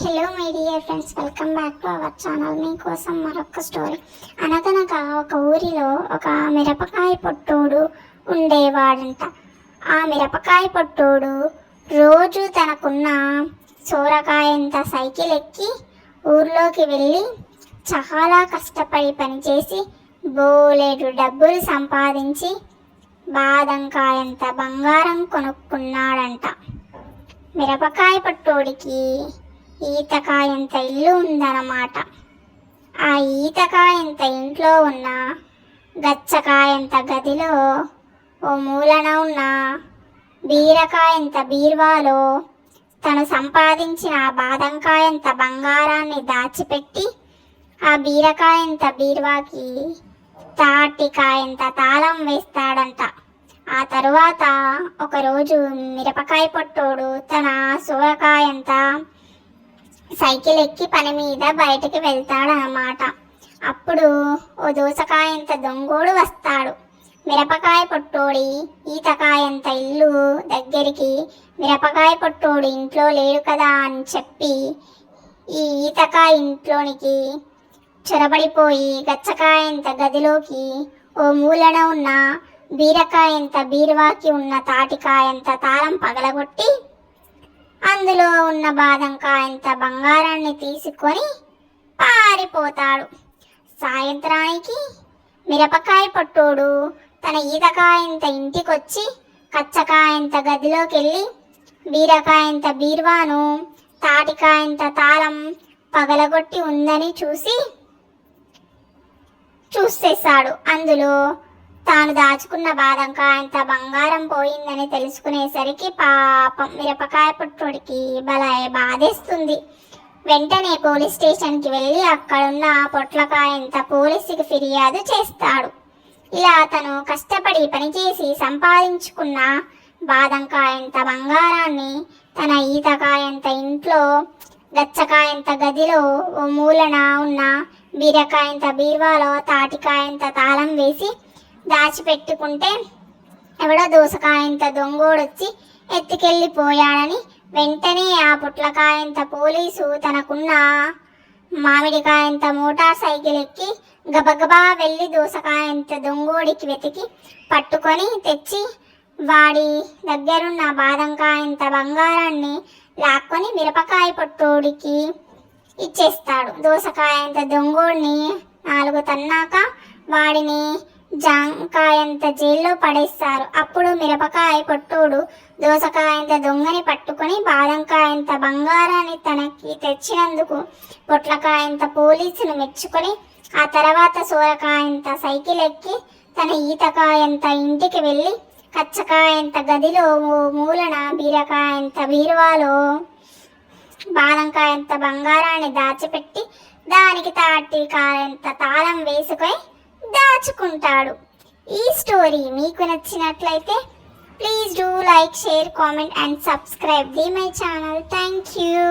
Hello my dear friends welcome back to our channel మీకోసం మరొక story అనగనగా ఒక ఊరిలో ఒక మిరపకాయ పొట్టోడు ఉండేవాడంట. ఆ మిరపకాయ పొట్టోడు రోజు తనకున్న సోరకాయంత సైకిల్ ఎక్కి ఊర్లోకి వెళ్ళి చాలా కష్టపడి పనిచేసి బోలేడు డబ్బులు సంపాదించి బాదంకాయంత బంగారం కొనుక్కున్నాడంట. మిరపకాయ పట్టోడికి ఈతకాయంత ఇల్లు ఉందన్నమాట. ఆ ఈతకాయంత ఇంట్లో ఉన్న గచ్చకాయంత గదిలో ఓ మూలన ఉన్న బీరకాయంత బీర్వాలో తను సంపాదించిన ఆ బాదంకాయంత బంగారాన్ని దాచిపెట్టి ఆ బీరకాయంత బీర్వాకి తాటికాయంత తాళం వేస్తాడంట. ఆ తరువాత ఒకరోజు మిరపకాయ పొట్టోడు తన సూరకాయంత సైకిల్ ఎక్కి పని మీద బయటికి వెళ్తాడనమాట అప్పుడు ఓ దోసకాయంత దొంగోడు వస్తాడు. మిరపకాయ పొట్టోడి ఈతకాయంత ఇల్లు దగ్గరికి మిరపకాయ పొట్టోడు ఇంట్లో లేడు కదా అని చెప్పి ఈ ఈతకాయ ఇంట్లోనికి చొరబడిపోయి గచ్చకాయంత గదిలోకి ఓ మూలన ఉన్న బీరకాయంత బీరువాకి ఉన్న తాటికాయంత తాళం పగలగొట్టి అందులో ఉన్న బాదంకాయంత బంగారాన్ని తీసుకొని పారిపోతాడు. సాయంత్రానికి మిరపకాయ పట్టోడు తన ఈతకాయంత ఇంటికొచ్చి కచ్చకాయంత గదిలోకి వెళ్ళి బీరకాయంత బీర్వాను తాటికాయంత తాళం పగలగొట్టి ఉందని చూసి చూసేశాడు. అందులో తాను దాచుకున్న బాదంకాయంత బంగారం పోయిందని తెలుసుకునేసరికి పాపం మిరపకాయ పుట్టుడికి బల బాధేస్తుంది. వెంటనే పోలీస్ స్టేషన్కి వెళ్ళి అక్కడున్న పొట్లకాయంత పోలీసుకి ఫిర్యాదు చేస్తాడు. ఇలా అతను కష్టపడి పనిచేసి సంపాదించుకున్న బాదంకాయంత బంగారాన్ని తన ఈతకాయంత ఇంట్లో గచ్చకాయంత గదిలో ఓ మూలన ఉన్న బీరకాయంత బీర్వాలో తాటికాయంత తాళం వేసి దాచిపెట్టుకుంటే ఎవడో దోసకాయంత దొంగోడొచ్చి ఎత్తుకెళ్ళిపోయాడని వెంటనే ఆ పుట్లకాయంత పోలీసు తనకున్న మామిడికాయంత మోటార్ సైకిల్ ఎక్కి గబగబా వెళ్ళి దోసకాయంత దొంగోడికి వెతికి పట్టుకొని తెచ్చి వాడి దగ్గరున్న బాదంకాయంత బంగారాన్ని లాక్కొని మిరపకాయ పొట్టోడికి ఇచ్చేస్తాడు. దోసకాయంత దొంగోడిని నాలుగు తన్నాక వాడిని జాంకాయంత జైల్లో పడేస్తారు. అప్పుడు మిరపకాయ పొట్టోడు దోసకాయంత దొంగని పట్టుకొని బాదంకాయంత బంగారాన్ని తనకి తెచ్చినందుకు పొట్లకాయంత పోలీసును మెచ్చుకొని ఆ తర్వాత సూరకాయంత సైకిల్ ఎక్కి తన ఈతకాయంత ఇంటికి వెళ్ళి కచ్చకాయంత గదిలో ఓ మూలన బీరకాయంత బీరువాలో బాదంకాయంత బంగారాన్ని దాచిపెట్టి దానికి తాటి కాయంత తాళం వేసుకొని దాచుకుంటాడు. ఈ స్టోరీ మీకు నచ్చినట్లయితే please do like share comment and subscribe the my channel. Thank you.